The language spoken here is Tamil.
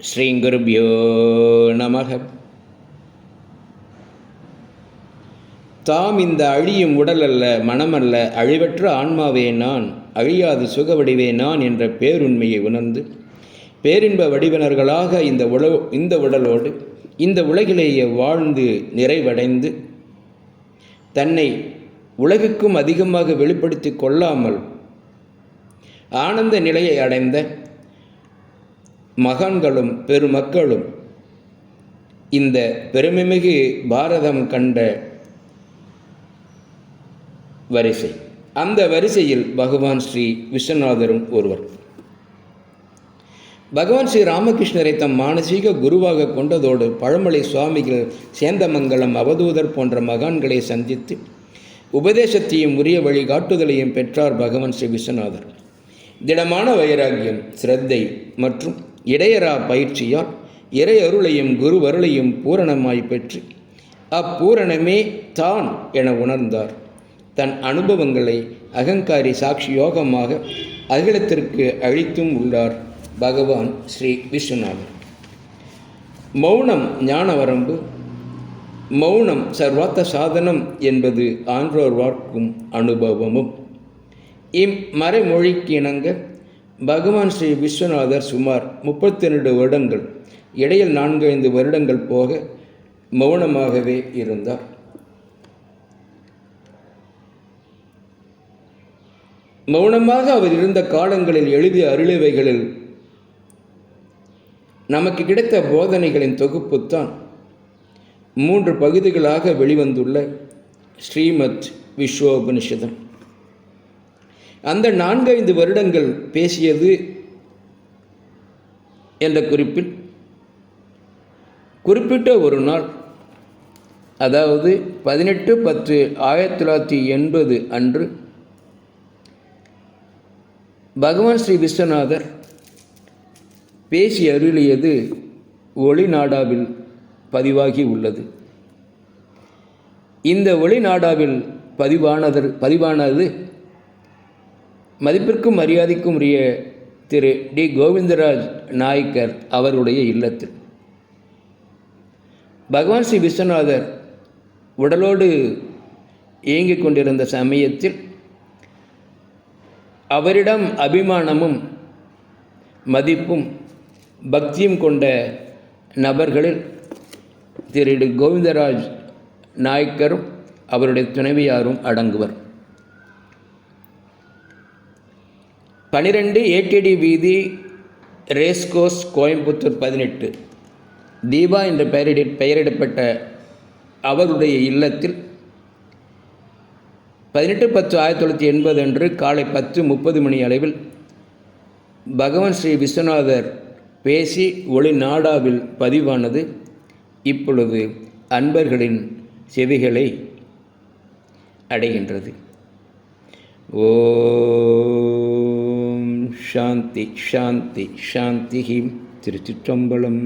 ஸ்ரீங்குருபியோ நம தாம் இந்த அழியும் உடல் அல்ல மனமல்ல அழிவற்ற ஆன்மாவே நான் அழியாது சுகவடிவே நான் என்ற பேருண்மையை உணர்ந்து பேரின்ப வடிவினர்களாக இந்த உல இந்த உடலோடு இந்த உலகிலேயே வாழ்ந்து நிறைவடைந்து தன்னை உலகுக்கும் அதிகமாக வெளிப்படுத்தி கொள்ளாமல் ஆனந்த நிலையை அடைந்த மகான்களும் பெருமக்களும் இந்த பெருமைமிகு பாரதம் கண்ட வரிசை. அந்த வரிசையில் பகவான் ஸ்ரீ விஸ்வநாதரும் ஒருவர். பகவான் ஸ்ரீ ராமகிருஷ்ணரை தம் மானசீக குருவாக கொண்டதோடு பழமலை சுவாமிகள் சேந்தமங்கலம் அவதூதர் போன்ற மகான்களை சந்தித்து உபதேசத்தையும் உரிய வழிகாட்டுதலையும் பெற்றார் பகவான் ஸ்ரீ விஸ்வநாதர். திடமான வைராக்கியம் சிரத்தை மற்றும் இடையரா பயிற்சியால் இறை அருளையும் குரு அருளையும் பூரணமாய் பெற்று அப்பூரணமே தான் என உணர்ந்தார். தன் அனுபவங்களை அகங்காரி சாட்சி யோகமாக அகிலத்திற்கு அழித்தும் உள்ளார் பகவான் ஸ்ரீ விஸ்வநாதர். மௌனம் ஞான வரம்பு மௌனம் சர்வாத்த சாதனம் என்பது ஆன்றோர் வாழ்க்கும் அனுபவமும். இம்மறைமொழிக்கு இணங்க பகவான் ஸ்ரீ விஸ்வநாதர் சுமார் முப்பத்தி ரெண்டு வருடங்கள் இடையில் நான்கு ஐந்து வருடங்கள் போக மௌனமாகவே இருந்தார். மௌனமாக அவர் இருந்த காலங்களில் எழுதிய அருளிவைகளில் நமக்கு கிடைத்த போதனைகளின் தொகுப்புத்தான் மூன்று பகுதிகளாக வெளிவந்துள்ள ஸ்ரீமத் விஸ்வோபனிஷதம். அந்த நான்கைந்து வருடங்கள் பேசியது என்ற குறிப்பில் குறிப்பிட்ட ஒரு நாள் அதாவது பதினெட்டு பத்து ஆயிரத்தி தொள்ளாயிரத்தி எண்பது அன்று பகவான் ஸ்ரீ விஸ்வநாதர் பேசி அருளியது ஒளிநாடாவில் பதிவாகி உள்ளது. இந்த ஒளிநாடாவில் பதிவானதர் பதிவானது மதிப்பிற்கும் மரியாதைக்கும் உரிய திரு டி. கோவிந்தராஜ் நாயக்கர் அவருடைய இல்லத்தில். பகவான் ஸ்ரீ விஸ்வநாதர் உடலோடு இயங்கிக் கொண்டிருந்த சமயத்தில் அவரிடம் அபிமானமும் மதிப்பும் பக்தியும் கொண்ட நபர்களில் திரு கோவிந்தராஜ் நாயக்கரும் அவருடைய துணைவியாரும் அடங்குவர். பனிரெண்டு ஏடிடி வீதி ரேஸ்கோஸ் கோயம்புத்தூர் பதினெட்டு. தீபா என்ற பெயரிட பெயரிடப்பட்ட அவருடைய இல்லத்தில் பதினெட்டு பத்து ஆயிரத்தி தொள்ளாயிரத்தி எண்பது அன்று காலை பத்து முப்பது மணி அளவில் பகவான் ஸ்ரீ விஸ்வநாதர் பேசி ஒளி நாடாவில் பதிவானது. இப்பொழுது அன்பர்களின் செவிகளை அடைகின்றது. ஓம் சாந்தி சாந்தி சாந்தி திருச்சிற்றம்பலம்.